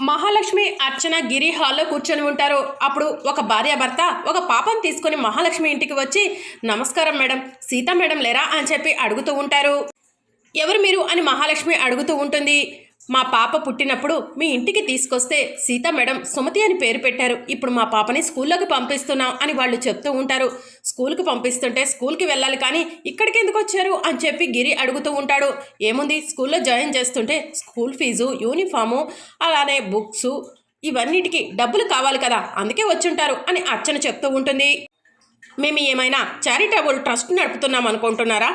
మహాలక్ష్మి అర్చన గిరి హాల్లో కూర్చొని ఉంటారు. అప్పుడు ఒక భార్యాభర్త ఒక పాపను తీసుకొని మహాలక్ష్మి ఇంటికి వచ్చి నమస్కారం మేడం సీత మేడం లేరా? అని చెప్పి అడుగుతూ ఉంటారు. ఎవరు మీరు? అని మహాలక్ష్మి అడుగుతూ ఉంటుంది. మా పాప పుట్టినప్పుడు మీ ఇంటికి తీసుకొస్తే సీత మేడం సుమతి అని పేరు పెట్టారు. ఇప్పుడు మా పాపని స్కూల్లోకి పంపిస్తున్నాం అని వాళ్ళు చెప్తూ ఉంటారు. స్కూల్కి పంపిస్తుంటే స్కూల్కి వెళ్ళాలి కానీ ఇక్కడికి ఎందుకు వచ్చారు అని చెప్పి గిరి అడుగుతూ ఉంటాడు. ఏముంది? స్కూల్లో జాయిన్ చేస్తుంటే స్కూల్ ఫీజు యూనిఫాము అలానే బుక్స్ ఇవన్నిటికి డబ్బులు కావాలి కదా అందుకే వచ్చుంటారు అని అర్చన చెప్తూ ఉంటుంది. మేము ఏమైనా చారిటబుల్ ట్రస్ట్ నడుపుతున్నాం అనుకుంటున్నారా?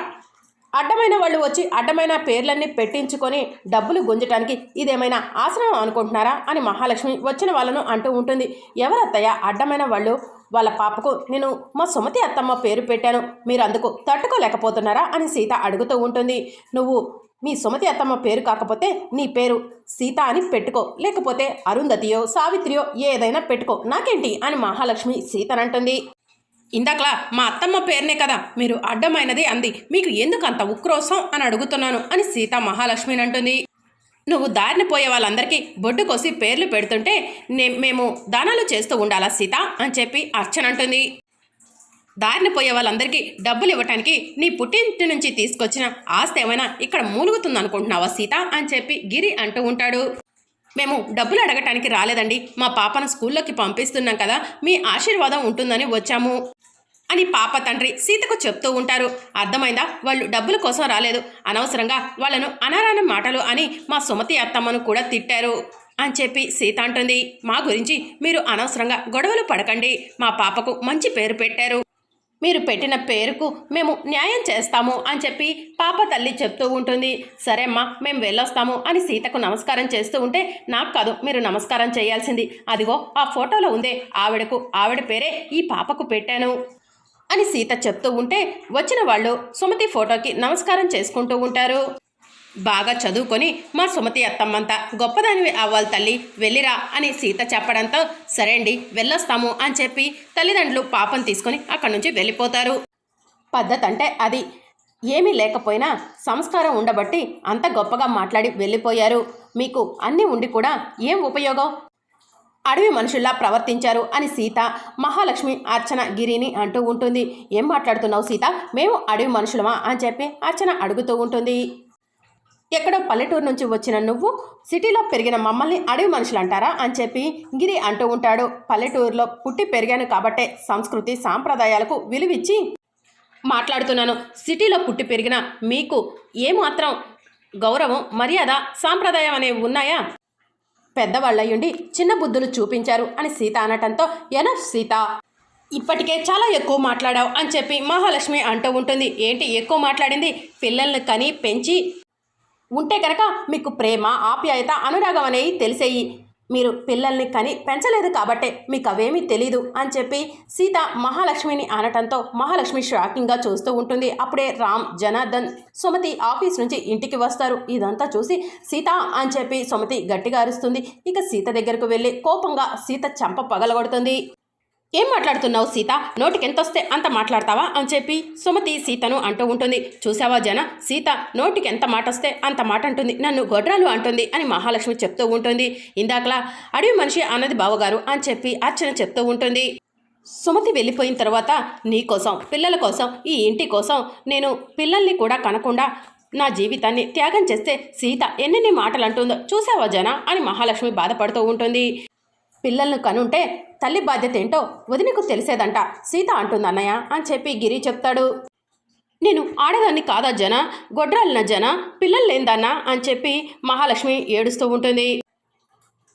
అడ్డమైన వాళ్ళు వచ్చి అడ్డమైన పేర్లన్నీ పెట్టించుకొని డబ్బులు గుంజటానికి ఇదేమైనా ఆశ్రమం అనుకుంటున్నారా అని మహాలక్ష్మి వచ్చిన వాళ్ళను అంటూ ఉంటుంది. ఎవరత్తయ్య అడ్డమైన వాళ్ళు? వాళ్ళ పాపకు నేను మా సుమతి అత్తమ్మ పేరు పెట్టాను. మీరు అందుకు తట్టుకోలేకపోతున్నారా అని సీత అడుగుతూ ఉంటుంది. నువ్వు మీ సుమతి అత్తమ్మ పేరు కాకపోతే నీ పేరు సీత అని పెట్టుకో. లేకపోతే అరుంధతియో సావిత్రియో ఏదైనా పెట్టుకో. నాకేంటి అని మహాలక్ష్మి సీతనంటుంది. ఇందాకలా మా అత్తమ్మ పేరునే కదా మీరు అడ్డమైనది అంది. మీకు ఎందుకు అంత ఉక్రోసం అని అడుగుతున్నాను అని సీత మహాలక్ష్మిని అంటుంది. నువ్వు దారిని పోయే వాళ్ళందరికీ బొడ్డు కోసి పేర్లు పెడుతుంటే నే మేము దానాలు చేస్తూ ఉండాలా సీత అని చెప్పి అర్చన అంటుంది. దారిని పోయే వాళ్ళందరికీ డబ్బులు ఇవ్వటానికి నీ పుట్టింటి నుంచి తీసుకొచ్చిన ఆస్తి ఏమైనా ఇక్కడ మూలుగుతుంది అనుకుంటున్నావా సీత అని చెప్పి గిరి అంటూ ఉంటాడు. మేము డబ్బులు అడగటానికి రాలేదండి. మా పాపను స్కూల్లోకి పంపిస్తున్నాం కదా మీ ఆశీర్వాదం ఉంటుందని వచ్చాము. అని పాప తండ్రి సీతకు చెప్తూ ఉంటారు. అర్థమైందా? వాళ్ళు డబ్బుల కోసం రాలేదు. అనవసరంగా వాళ్ళను అనారాయణ మాటలు అని మా సుమతి అత్తమ్మను కూడా తిట్టారు అని చెప్పి సీత అంటుంది. మా గురించి మీరు అనవసరంగా గొడవలు పడకండి. మా పాపకు మంచి పేరు పెట్టారు. మీరు పెట్టిన పేరుకు మేము న్యాయం చేస్తాము అని చెప్పి పాప తల్లి చెప్తూ ఉంటుంది. సరే అమ్మా మేము వెళ్ళొస్తాము అని సీతకు నమస్కారం చేస్తూ ఉంటే నాకు కాదు మీరు నమస్కారం చేయాల్సింది. అదిగో ఆ ఫోటోలో ఉందే ఆవిడకు ఆవిడ పేరే ఈ పాపకు పెట్టాను. అని సీత చెప్తూ ఉంటే వచ్చిన వాళ్ళు సుమతి ఫోటోకి నమస్కారం చేసుకుంటూ ఉంటారు. బాగా చదువుకొని మా సుమతి అత్తమ్మంతా గొప్పదానివి అవ్వాలి తల్లి వెళ్ళిరా అని సీత చెప్పడంతో సరే అండి వెళ్ళొస్తాము అని చెప్పి తల్లిదండ్రులు పాపం తీసుకొని అక్కడి నుంచి వెళ్ళిపోతారు. పద్ధతి అంటే అది. ఏమీ లేకపోయినా సంస్కారం ఉండబట్టి అంత గొప్పగా మాట్లాడి వెళ్ళిపోయారు. మీకు అన్నీ ఉండి కూడా ఏం ఉపయోగం? అడవి మనుషుల్లా ప్రవర్తించారు అని సీత మహాలక్ష్మి అర్చన గిరిని అంటూ ఉంటుంది. ఏం మాట్లాడుతున్నావు సీత? మేము అడవి మనుషులమా అని చెప్పి అర్చన అడుగుతూ ఉంటుంది. ఎక్కడో పల్లెటూరు నుంచి వచ్చిన నువ్వు సిటీలో పెరిగిన మమ్మల్ని అడవి మనుషులు అంటారా అని చెప్పి గిరి అంటూ ఉంటాడు. పల్లెటూరులో పుట్టి పెరిగాను కాబట్టే సంస్కృతి సాంప్రదాయాలకు విలువిచ్చి మాట్లాడుతున్నాను. సిటీలో పుట్టి పెరిగిన మీకు ఏమాత్రం గౌరవం మర్యాద సాంప్రదాయం అనేవి ఉన్నాయా? పెద్దవాళ్ళయ్యుండి చిన్న బుద్ధులు చూపించారు అని సీత అనటంతో ఎనఫ్ సీత? ఇప్పటికే చాలా ఎక్కువ మాట్లాడావు అని చెప్పి మహాలక్ష్మి అంటూ ఉంటుంది. ఏంటి ఎక్కువ మాట్లాడింది? పిల్లల్ని కని పెంచి ఉంటే కనుక మీకు ప్రేమ ఆప్యాయత అనురాగం అనేవి తెలిసేయి. మీరు పిల్లల్ని కని పెంచలేదు కాబట్టే మీకు అవేమీ తెలీదు అని చెప్పి సీత మహాలక్ష్మిని అనటంతో మహాలక్ష్మి షాకింగ్గా చూస్తూ ఉంటుంది. అప్పుడే రామ్ జనార్దన్ సుమతి ఆఫీస్ నుంచి ఇంటికి వస్తారు. ఇదంతా చూసి సీత అని చెప్పి సుమతి గట్టిగా అరుస్తుంది. ఇక సీత దగ్గరకు వెళ్ళి కోపంగా సీత చంప పగలగొడుతుంది. ఏం మాట్లాడుతున్నావు సీత? నోటికి ఎంత వస్తే అంత మాట్లాడతావా అని చెప్పి సుమతి సీతను అంటూ ఉంటుంది. చూసావా జన? సీత నోటికి ఎంత మాట వస్తే అంత మాట అంటుంది నన్ను గొడ్రాలు అంటుంది అని మహాలక్ష్మి చెప్తూ ఉంటుంది. ఇందాకలా అడవి మనిషి అన్నది బావగారు అని చెప్పి అర్చన చెప్తూ ఉంటుంది. సుమతి వెళ్ళిపోయిన తర్వాత నీ కోసం పిల్లల కోసం ఈ ఇంటి కోసం నేను పిల్లల్ని కూడా కనకుండా నా జీవితాన్ని త్యాగం చేస్తే సీత ఎన్నెన్ని మాటలు అంటుందో చూసావా జన? అని మహాలక్ష్మి బాధపడుతూ ఉంటుంది. పిల్లలను కనుంటే తల్లి బాధ్యత ఏంటో వదినకు తెలిసేదంట. సీత అంటుందన్నయ్య అని చెప్పి గిరి చెప్తాడు. నేను ఆడదాన్ని కాదా జన? గొడ్రాలిన జన? పిల్లలు లేదన్నా అని చెప్పి మహాలక్ష్మి ఏడుస్తూ ఉంటుంది.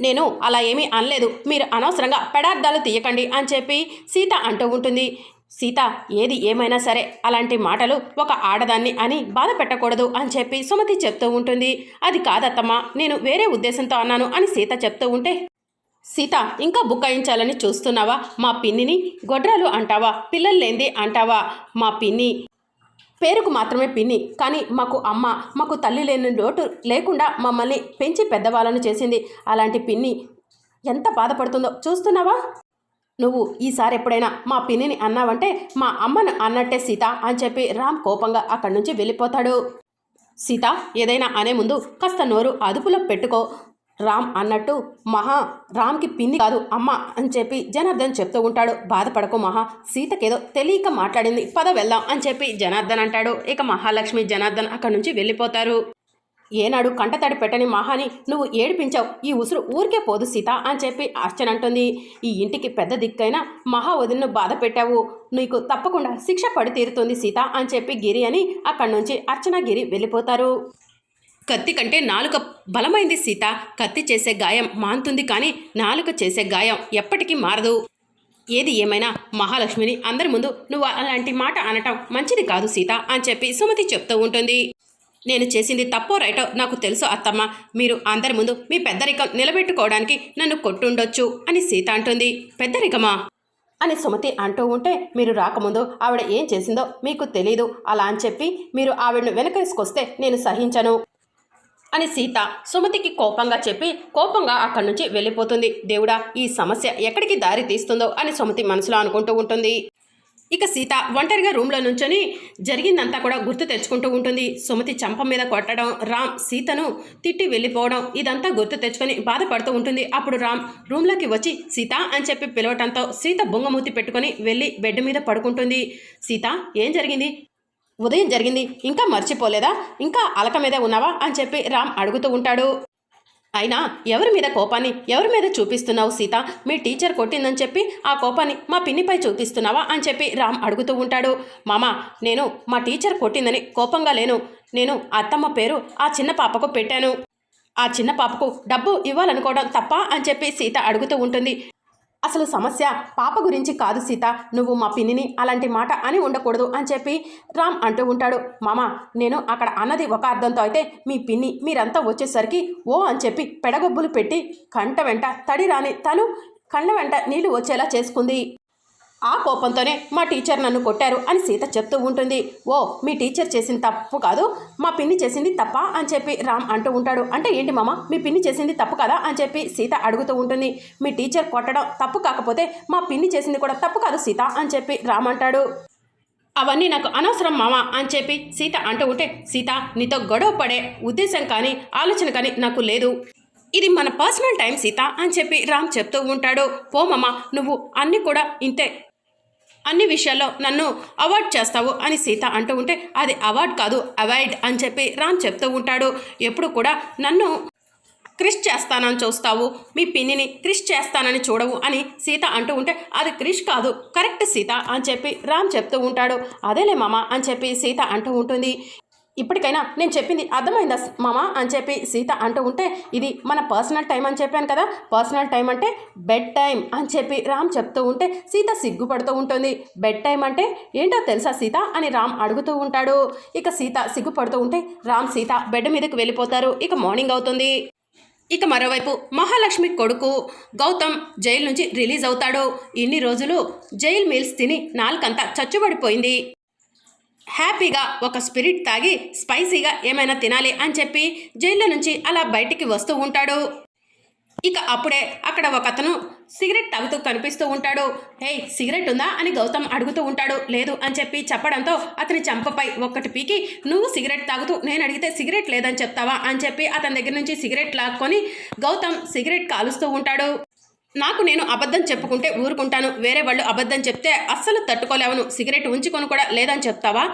నేను అలా ఏమీ అనలేదు. మీరు అనవసరంగా పెడార్థాలు తీయకండి అని చెప్పి సీత అంటూ ఉంటుంది. సీత ఏది ఏమైనా సరే అలాంటి మాటలు ఒక ఆడదాన్ని అని బాధ పెట్టకూడదు అని చెప్పి సుమతి చెప్తూ ఉంటుంది. అది కాదత్తమ్మా నేను వేరే ఉద్దేశంతో అన్నాను అని సీత చెప్తూ ఉంటే సీత ఇంకా బుకాయించాలని చూస్తున్నావా? మా పిన్నిని? గొడ్రాలు అంటావా? పిల్లలు లేంది అంటావా? మా పిన్ని. పేరుకు మాత్రమే పిన్ని కానీ మాకు అమ్మ మాకు తల్లి లేని లోటు లేకుండా మమ్మల్ని పెంచి పెద్దవాళ్ళను చేసింది. అలాంటి పిన్ని ఎంత బాధపడుతుందో చూస్తున్నావా? నువ్వు ఈసారి ఎప్పుడైనా మా పిన్నిని అన్నావంటే మా అమ్మను అన్నట్టే సీత అని చెప్పి రామ్ కోపంగా అక్కడి నుంచి వెళ్ళిపోతాడు. సీత ఏదైనా అనే ముందు కాస్త నోరు అదుపులో పెట్టుకో. రామ్ అన్నట్టు మహా రామ్కి పిన్ని కాదు అమ్మ అని చెప్పి జనార్దన్ చెప్తూ ఉంటాడు. బాధపడకు మహా సీతకేదో తెలియక మాట్లాడింది. పద వెళ్దాం అని చెప్పి జనార్దన్ అంటాడు. ఇక మహాలక్ష్మి జనార్దన్ అక్కడి నుంచి వెళ్ళిపోతారు. ఏనాడు కంటతడి పెట్టని మహాని నువ్వు ఏడిపించావు ఈ ఉసురు ఊరికే పోదు సీత అని చెప్పి అర్చన అంటుంది. ఈ ఇంటికి పెద్ద దిక్కైనా మహా వదిలిను బాధ పెట్టావు. నీకు తప్పకుండా శిక్ష పడి తీరుతుంది సీత అని చెప్పి గిరి అని అక్కడి నుంచి అర్చన గిరి వెళ్ళిపోతారు. కత్తి కంటే నాలుక బలమైంది సీత. కత్తి చేసే గాయం మాంతుంది కానీ నాలుక చేసే గాయం ఎప్పటికీ మారదు. ఏది ఏమైనా మహాలక్ష్మిని అందరి ముందు నువ్వు అలాంటి మాట అనటం మంచిది కాదు సీత అని చెప్పి సుమతి చెప్తూ ఉంటుంది. నేను చేసింది తప్పో రైటో నాకు తెలుసు అత్తమ్మ. మీరు అందరి ముందు మీ పెద్దరికం నిలబెట్టుకోవడానికి నన్ను కొట్టుండొచ్చు అని సీత అంటుంది. పెద్దరికమా? అని సుమతి అంటూ ఉంటే మీరు రాకముందు ఆవిడ ఏం చేసిందో మీకు తెలీదు. అలా అని చెప్పి మీరు ఆవిడను వెనకేసుకొస్తే నేను సహించను. అని సీత సుమతికి కోపంగా చెప్పి కోపంగా అక్కడి నుంచి వెళ్ళిపోతుంది. దేవుడా ఈ సమస్య ఎక్కడికి దారి తీస్తుందో? అని సుమతి మనసులో అనుకుంటూ ఉంటుంది. ఇక సీత ఒంటరిగా రూమ్లో నుంచొని జరిగిందంతా కూడా గుర్తు తెచ్చుకుంటూ ఉంటుంది. సుమతి చంప మీద కొట్టడం రామ్ సీతను తిట్టి వెళ్ళిపోవడం ఇదంతా గుర్తు తెచ్చుకొని బాధపడుతూ ఉంటుంది. అప్పుడు రామ్ రూమ్లోకి వచ్చి సీత అని చెప్పి పిలవటంతో సీత బొంగమూతి పెట్టుకొని వెళ్ళి బెడ్ మీద పడుకుంటుంది. సీత ఏం జరిగింది? ఉదయం జరిగింది. ఇంకా మర్చిపోలేదా? ఇంకా అలక మీదే ఉన్నావా? అని చెప్పి రామ్ అడుగుతూ ఉంటాడు. అయినా ఎవరి మీద కోపాన్ని ఎవరి మీద చూపిస్తున్నావు సీత? మీ టీచర్ కొట్టిందని చెప్పి ఆ కోపాన్ని మా పిన్నిపై చూపిస్తున్నావా? అని చెప్పి రామ్ అడుగుతూ ఉంటాడు. మామ నేను మా టీచర్ కొట్టిందని కోపంగా లేను. నేను అత్తమ్మ పేరు ఆ చిన్న పాపకు పెట్టాను. ఆ చిన్న పాపకు డబ్బు ఇవ్వాలనుకోవడం తప్ప అని చెప్పి సీత అడుగుతూ ఉంటుంది. అసలు సమస్య పాప గురించి కాదు సీత. నువ్వు మా పిన్నిని అలాంటి మాట అని ఉండకూడదు అని చెప్పి రామ్ అంటూ ఉంటాడు. మామ నేను అక్కడ అన్నది ఒక అర్థంతో అయితే మీ పిన్ని మీరంతా వచ్చేసరికి ఓ అని చెప్పి పెడగొబ్బులు పెట్టి కంట వెంట తడి రాని తను కండ వెంట నీళ్ళు వచ్చేలా చేసుకుంది. ఆ కోపంతోనే మా టీచర్ నన్ను కొట్టారు అని సీత చెప్తూ ఉంటుంది. ఓ మీ టీచర్ చేసింది తప్పు కాదు. మా పిన్ని చేసింది తప్ప అని చెప్పి రామ్ అంటూ ఉంటాడు. అంటే ఏంటి మామ మీ పిన్ని చేసింది తప్పు కదా అని చెప్పి సీత అడుగుతూ ఉంటుంది. మీ టీచర్ కొట్టడం తప్పు కాకపోతే మా పిన్ని చేసింది కూడా తప్పు కాదు సీత అని చెప్పి రామ్ అంటాడు. అవన్నీ నాకు అనవసరం మామ అని చెప్పి సీత అంటూ ఉంటే సీత నీతో గొడవ పడే ఉద్దేశం కానీ ఆలోచన కానీ నాకు లేదు. ఇది మన పర్సనల్ టైం సీత అని చెప్పి రామ్ చెప్తూ ఉంటాడు. పో మామ నువ్వు అన్నీ కూడా ఇంతే. అన్ని విషయాల్లో నన్ను అవాయిడ్ చేస్తావు అని సీత అంటూ ఉంటే అది అవార్డ్ కాదు అవాయిడ్ అని చెప్పి రామ్ చెప్తూ ఉంటాడు. ఎప్పుడు కూడా నన్ను క్రిష్ చేస్తానని చూస్తావు మీ పిన్నిని క్రిష్ చేస్తానని చూడవు అని సీత అంటూ ఉంటే అది క్రిష్ కాదు కరెక్ట్ సీత అని చెప్పి రామ్ చెప్తూ ఉంటాడు. అదేలే మామ అని చెప్పి సీత అంటూ ఉంటుంది. ఇప్పటికైనా నేను చెప్పింది అర్థమైందా మామ అని చెప్పి సీత అంటూ ఉంటే ఇది మన పర్సనల్ టైం అని చెప్పాను కదా. పర్సనల్ టైం అంటే బెడ్ టైం అని చెప్పి రామ్ చెప్తూ ఉంటే సీత సిగ్గుపడుతూ ఉంటుంది. బెడ్ టైం అంటే ఏంటో తెలుసా సీత అని రామ్ అడుగుతూ ఉంటాడు. ఇక సీత సిగ్గుపడుతూ ఉంటే రామ్ సీత బెడ్ మీదకి వెళ్ళిపోతారు. ఇక మార్నింగ్ అవుతుంది. ఇక మరోవైపు మహాలక్ష్మి కొడుకు గౌతమ్ జైలు నుంచి రిలీజ్ అవుతాడు. ఇన్ని రోజులు జైల్ మీల్స్ తిని నాలుకంతా చచ్చుబడిపోయింది. హ్యాపీగా ఒక స్పిరిట్ తాగి స్పైసీగా ఏమైనా తినాలి అని చెప్పి జైల్లో నుంచి అలా బయటికి వస్తూ ఉంటాడు. ఇక అప్పుడే అక్కడ ఒక అతను సిగరెట్ తాగుతూ కనిపిస్తూ ఉంటాడు. హే సిగరెట్ ఉందా? అని గౌతమ్ అడుగుతూ ఉంటాడు. లేదు అని చెప్పి చెప్పడంతో అతని చంపపై ఒక్కటి పీకి నువ్వు సిగరెట్ తాగుతూ నేను అడిగితే సిగరెట్ లేదని చెప్తావా? అని చెప్పి అతని దగ్గర నుంచి సిగరెట్ లాక్కొని గౌతమ్ సిగరెట్ కాలుస్తూ ఉంటాడు. నాకు నేను అబద్ధం చెప్పుకుంటే ఊరుకుంటాను. వేరే వాళ్ళు అబద్ధం చెప్తే అస్సలు తట్టుకోలేవను. సిగరెట్ ఉంచుకొని కూడా లేదని చెప్తావా?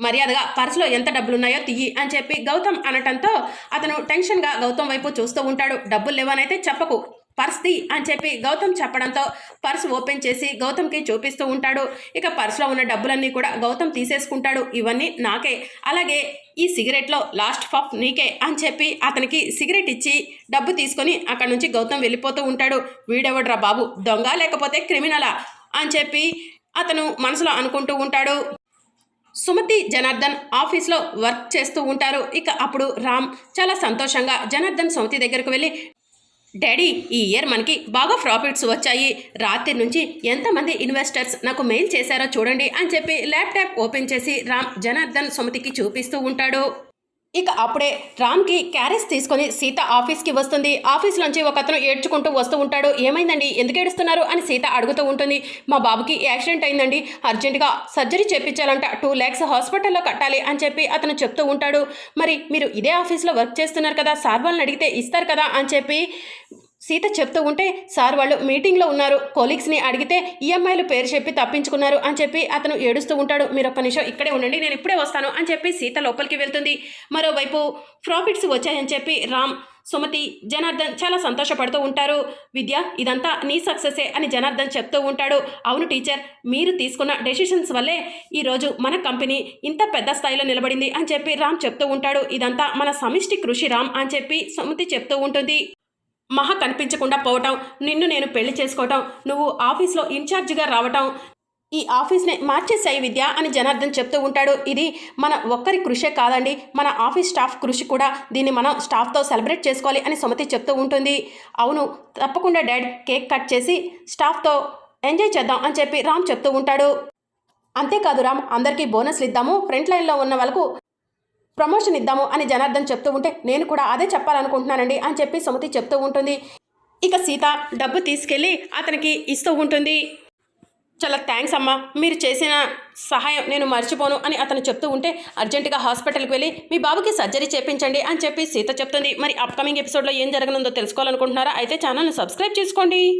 మర్యాదగా పర్సులో ఎంత డబ్బులున్నాయో తియ్యి అని చెప్పి గౌతమ్ అనటంతో అతను టెన్షన్గా గౌతమ్ వైపు చూస్తూ ఉంటాడు. డబ్బులు లేవనైతే చెప్పకు. పర్స్ అని చెప్పి గౌతమ్ చెప్పడంతో పర్స్ ఓపెన్ చేసి గౌతమ్కి చూపిస్తూ ఉంటాడు. ఇక పర్స్లో ఉన్న డబ్బులన్నీ కూడా గౌతమ్ తీసేసుకుంటాడు. ఇవన్నీ నాకే. అలాగే ఈ సిగరెట్లో లాస్ట్ పఫ్ నీకే అని చెప్పి అతనికి సిగరెట్ ఇచ్చి డబ్బు తీసుకొని అక్కడ నుంచి గౌతమ్ వెళ్ళిపోతూ ఉంటాడు. వీడెవడ్రా బాబు? దొంగ లేకపోతే క్రిమినలా? అని చెప్పి అతను మనసులో అనుకుంటూ ఉంటాడు. సుమతి జనార్దన్ ఆఫీస్లో వర్క్ చేస్తూ ఉంటారు. ఇక అప్పుడు రామ్ చాలా సంతోషంగా జనార్దన్ సుమతి దగ్గరకు వెళ్ళి డాడీ ఈ ఇయర్ మనకి బాగా ప్రాఫిట్స్ వచ్చాయి. రాత్రి నుంచి ఎంతమంది ఇన్వెస్టర్స్ నాకు మెయిల్ చేశారో చూడండి అని చెప్పి ల్యాప్టాప్ ఓపెన్ చేసి రామ్ జనార్దన్ సుమతికి చూపిస్తూ ఉంటాడు. ఇక అప్పుడే రామ్కి క్యారెస్ తీసుకొని సీత ఆఫీస్కి వస్తుంది. ఆఫీస్లోంచి ఒక అతను ఏడ్చుకుంటూ వస్తూ ఉంటాడు. ఏమైందండి? ఎందుకు ఏడుస్తున్నారు? అని సీత అడుగుతూ ఉంటుంది. మా బాబుకి యాక్సిడెంట్ అయిందండి. అర్జెంటుగా సర్జరీ చేపించాలంట. టూ ల్యాక్స్ హాస్పిటల్లో కట్టాలి అని చెప్పి అతను చెప్తూ ఉంటాడు. మరి మీరు ఇదే ఆఫీస్లో వర్క్ చేస్తున్నారు కదా? సార్ వాళ్ళని అడిగితే ఇస్తారు కదా? అని చెప్పి సీత చెప్తూ ఉంటే సార్ వాళ్ళు మీటింగ్లో ఉన్నారు. కొలీగ్స్ని అడిగితే ఈఎంఐలు పేరు చెప్పి తప్పించుకున్నారు అని చెప్పి అతను ఏడుస్తూ ఉంటాడు. మీరు ఒక్క నిమిషం ఇక్కడే ఉండండి. నేను ఇప్పుడే వస్తాను అని చెప్పి సీత లోపలికి వెళ్తుంది. మరోవైపు ప్రాఫిట్స్ వచ్చాయని చెప్పి రామ్ సుమతి జనార్దన్ చాలా సంతోషపడుతూ ఉంటారు. విద్య ఇదంతా నీ సక్సెసే అని జనార్దన్ చెప్తూ ఉంటాడు. అవును టీచర్ మీరు తీసుకున్న డెసిషన్స్ వల్లే ఈరోజు మన కంపెనీ ఇంత పెద్ద స్థాయిలో నిలబడింది అని చెప్పి రామ్ చెప్తూ ఉంటాడు. ఇదంతా మన సమిష్టి కృషి రామ్ అని చెప్పి సుమతి చెప్తూ ఉంటుంది. మహా కనిపించకుండా పోవటం నిన్ను నేను పెళ్ళి చేసుకోవటం నువ్వు ఆఫీస్లో ఇన్ఛార్జిగా రావటం ఈ ఆఫీస్ని మార్చేసాయి విద్య అని జనార్దన్ చెప్తూ ఉంటాడు. ఇది మన ఒక్కరి కృషే కాదండి. మన ఆఫీస్ స్టాఫ్ కృషి కూడా దీన్ని మనం స్టాఫ్తో సెలబ్రేట్ చేసుకోవాలి అని సుమతి చెప్తూ ఉంటుంది. అవును తప్పకుండా డాడ్ కేక్ కట్ చేసి స్టాఫ్తో ఎంజాయ్ చేద్దాం అని చెప్పి రామ్ చెప్తూ ఉంటాడు. అంతేకాదు రామ్ అందరికీ బోనస్లు ఇద్దాము. ఫ్రంట్ లైన్లో ఉన్న వాళ్ళకు ప్రమోషన్ ఇద్దాము అని జనార్దన్ చెప్తూ ఉంటే నేను కూడా అదే చెప్పాలనుకుంటున్నానండి అని చెప్పి సుమతి చెప్తూ ఉంటుంది. ఇక సీత డబ్బు తీసుకెళ్ళి అతనికి ఇస్తూ ఉంటుంది. చాలా థ్యాంక్స్ అమ్మా మీరు చేసిన సహాయం నేను మర్చిపోను అని అతను చెప్తూ ఉంటే అర్జెంటుగా హాస్పిటల్కి వెళ్ళి మీ బాబుకి సర్జరీ చేపించండి అని చెప్పి సీత చెప్తుంది. మరి అప్కమింగ్ ఎపిసోడ్లో ఏం జరగనుందో తెలుసుకోవాలనుకుంటున్నారా? అయితే ఛానల్ని సబ్స్క్రైబ్ చేసుకోండి.